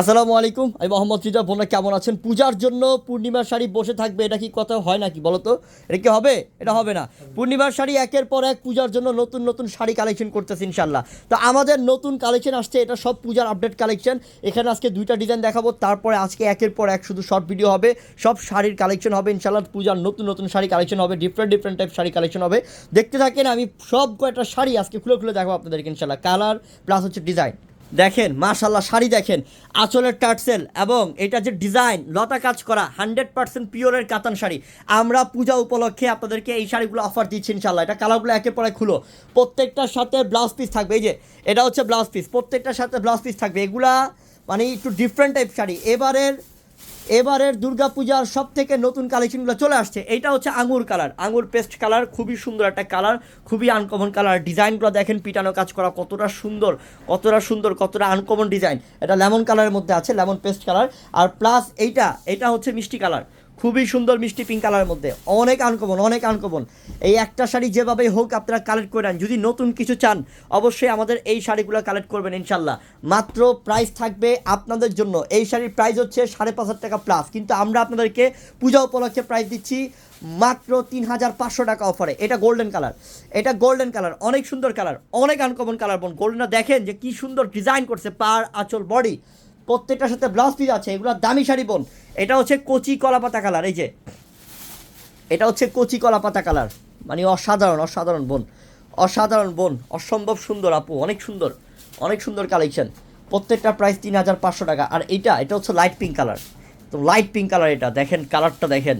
আসসালামু আলাইকুম। আমি মোহাম্মদ রিজা বোনা কেমন আছেন? পূজার জন্য পূর্ণিমার শাড়ি বসে থাকবে, এটা কি কথা হয় নাকি বলো তো? এটা কি হবে? এটা হবে না। পূর্ণিমার শাড়ি একের পর এক পূজার জন্য নতুন নতুন শাড়ি কালেকশন করতেছে ইনশাল্লাহ তো আমাদের নতুন কালেকশন আসছে, এটা সব পূজার আপডেট কালেকশন এখানে আজকে দুইটা ডিজাইন দেখাবো, তারপরে আজকে একের পর এক শুধু শর্ট ভিডিও হবে। সব শাড়ির কালেকশন হবে ইনশাল্লাহ পূজার নতুন নতুন শাড়ি কালেকশন হবে different different type sari collection হবে। দেখতে থাকেন, আমি সব কয়েকটা শাড়ি আজকে খুলে খুলে দেখাবো আপনাদেরকে ইনশাল্লাহ কালার প্লাস হচ্ছে ডিজাইন দেখেন মাশাল্লাহ শাড়ি দেখেন, আঁচলের টার্সেল এবং এটা যে ডিজাইন, লতা কাজ করা, হান্ড্রেড পার্সেন্ট পিওরের কাতান শাড়ি। আমরা পূজা উপলক্ষে আপনাদেরকে এই শাড়িগুলো অফার দিচ্ছি ইনশাল্লাহ এটা কালারগুলো একে পরে খুলো। প্রত্যেকটার সাথে ব্লাউজ পিস থাকবে, এই যে, এটা হচ্ছে ব্লাউজ পিস প্রত্যেকটার সাথে ব্লাউজ পিস থাকবে। এগুলা মানে একটু ডিফারেন্ট টাইপ শাড়ি। এবারের এবারের দুর্গাপূজার সব থেকে নতুন কালেকশনগুলো চলে আসছে। এইটা হচ্ছে আঙুর কালার। আঙুর পেস্ট কালার, খুবই সুন্দর একটা কালার, খুবই আনকমন কালার। ডিজাইনগুলো দেখেন, পিটানো কাজ করা কতটা সুন্দর কতটা সুন্দর, কতটা আনকমন ডিজাইন। এটা লেমন কালারের মধ্যে আছে, লেমন পেস্ট কালার। আর প্লাস এইটা, এটা হচ্ছে মিষ্টি কালার। খুবই সুন্দর মিষ্টি পিঙ্ক কালারের মধ্যে। অনেক আনকমন অনেক আনকমন এই একটা শাড়ি যেভাবেই হোক আপনারা কালেক্ট করে নেন। যদি নতুন কিছু চান, অবশ্যই আমাদের এই শাড়িগুলো কালেক্ট করবেন ইনশাল্লাহ। মাত্র প্রাইস থাকবে আপনাদের জন্য। এই শাড়ির প্রাইস হচ্ছে সাড়ে পাঁচ টাকা প্লাস কিন্তু আমরা আপনাদেরকে পূজা উপলক্ষে প্রাইস দিচ্ছি মাত্র তিন হাজার পাঁচশো টাকা অফারে এটা গোল্ডেন কালার এটা গোল্ডেন কালার অনেক সুন্দর কালার অনেক আনকমন কালার বোন। গোল্ডেনটা দেখেন যে কি সুন্দর ডিজাইন করছে পার আঁচল বডি প্রত্যেকটার সাথে ব্লাউজ পিস আছে, এগুলো দামি শাড়ি বোন। এটা হচ্ছে কচি কলাপাতা কালার এই যে। এটা হচ্ছে কচি কলাপাতা কালার মানে অসাধারণ অসাধারণ বোন। অসাধারণ বোন, অসম্ভব সুন্দর আপু, অনেক সুন্দর। অনেক সুন্দর কালেকশন প্রত্যেকটা প্রাইস তিন হাজার পাঁচশো টাকা। আর এইটা, এটা হচ্ছে লাইট পিঙ্ক কালার তো লাইট পিঙ্ক কালার এটা, দেখেন কালারটা দেখেন।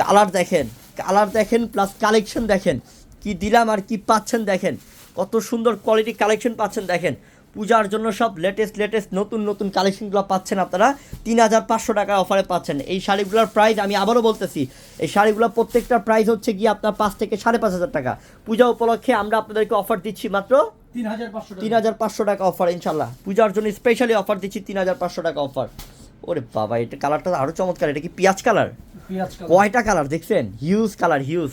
কালার দেখেন কালার দেখেন প্লাস কালেকশন দেখেন। কি দিলাম আর কি পাচ্ছেন দেখেন। কত সুন্দর কোয়ালিটি কালেকশন পাচ্ছেন দেখেন। পূজার জন্য সব লেটেস্ট লেটেস্ট নতুন নতুন কালেকশনগুলো পাচ্ছেন আপনারা। তিন হাজার পাঁচশো টাকা অফারে পাচ্ছেন। এই শাড়িগুলোর প্রাইস আমি আবারও বলতেছি এই শাড়িগুলো প্রত্যেকটার প্রাইস হচ্ছে গিয়ে আপনার পাঁচ থেকে সাড়ে পাঁচ হাজার টাকা। পূজা উপলক্ষে আমরা আপনাদেরকে অফার দিচ্ছি মাত্র তিন হাজার পাঁচশো টাকা। অফার ইনশাল্লাহ। পূজার জন্য স্পেশালি অফার দিচ্ছি তিন হাজার পাঁচশো টাকা অফার ওরে বাবা এটা কালারটা আরও চমৎকার। এটা কি পেঁয়াজ কালার। কয়টা কালার দেখছেন? Huge colour huge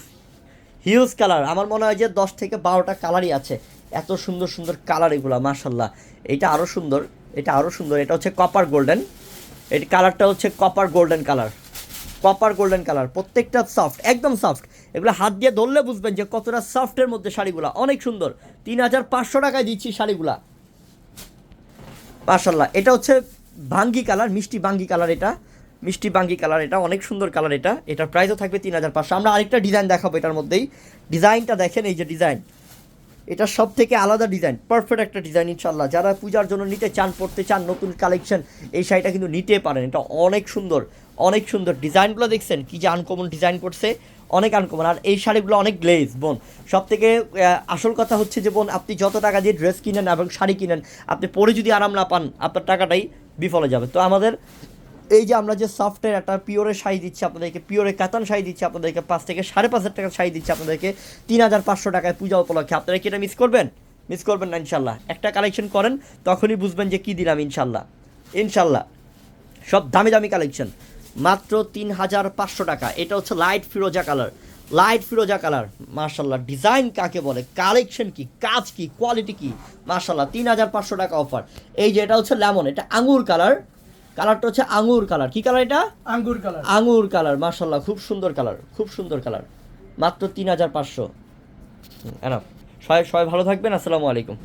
huge colour আমার মনে হয় যে দশ থেকে বারোটা কালারই আছে। এত সুন্দর সুন্দর কালার এগুলো মার্শাল্লাহ এটা আরও সুন্দর, এটা আরও সুন্দর। এটা হচ্ছে কপার গোল্ডেন এটি কালারটা হচ্ছে copper golden colour copper golden colour প্রত্যেকটা সফট একদম সফট এগুলো হাত দিয়ে ধরলে বুঝবেন যে কতটা সফটের মধ্যে শাড়িগুলো। অনেক সুন্দর। তিন হাজার পাঁচশো টাকায় দিচ্ছি শাড়িগুলা। মার্শাল্লাহ এটা হচ্ছে ভাঙ্গি কালার, মিষ্টি ভাঙ্গি কালার এটা। মিষ্টি বাঙ্গি কালার এটা, অনেক সুন্দর কালার এটা। এটার প্রাইসও থাকবে তিন হাজার পাঁচশো। আমরা আরেকটা ডিজাইন দেখাবো এটার মধ্যেই। ডিজাইনটা দেখেন, এই যে ডিজাইন এটা সব থেকে আলাদা ডিজাইন পারফেক্ট একটা ডিজাইন ইনশাল্লাহ যারা পূজার জন্য নিতে চান, পড়তে চান, নতুন কালেকশন এই শাড়িটা কিন্তু নিতে পারেন। এটা অনেক সুন্দর অনেক সুন্দর। ডিজাইনগুলো দেখছেন, কি যে আনকমন ডিজাইন করছে, অনেক আনকমন আর এই শাড়িগুলো অনেক গ্লেজ বোন। সব থেকে আসল কথা হচ্ছে যে, বোন, আপনি যত টাকা দিয়ে ড্রেস কিনেন এবং শাড়ি কিনেন, আপনি পরে যদি আরাম না পান, আপনার টাকাটাই বিফলে যাবে। তো আমাদের এই যে আমরা যে সফটওয়্যার একটা পিওরের শাড়ি দিচ্ছি আপনাদেরকে পিওরের কাতান শাড়ি দিচ্ছি আপনাদেরকে, পাঁচ থেকে সাড়ে পাঁচ হাজার টাকার শাড়ি দিচ্ছি আপনাদেরকে, তিন হাজার পাঁচশো টাকায় পূজা উপলক্ষে। আপনারা কি এটা মিস করবেন? মিস করবেন না, ইনশাল্লাহ। একটা কালেকশন করেন, তখনই বুঝবেন যে কী দিলাম, ইনশাল্লাহ। ইনশাল্লাহ। সব দামি দামি কালেকশন মাত্র তিন হাজার পাঁচশো টাকা। এটা হচ্ছে লাইট ফিরোজা কালার লাইট ফিরোজা কালার মার্শাল্লাহ ডিজাইন কাকে বলে? কালেকশন কি? কাজ কি? কোয়ালিটি কি? মার্শাল্লাহ তিন হাজার পাঁচশো টাকা অফার এই যে এটা হচ্ছে লেমন এটা আঙুর কালার কালারটা হচ্ছে আঙুর কালার। কি কালার এটা? আঙ্গুর কালার। আঙুর কালার মার্শাল্লাহ খুব সুন্দর কালার খুব সুন্দর কালার। মাত্র তিন হাজার পাঁচশো। সবাই সবাই ভালো থাকবেন আসসালামু আলাইকুম।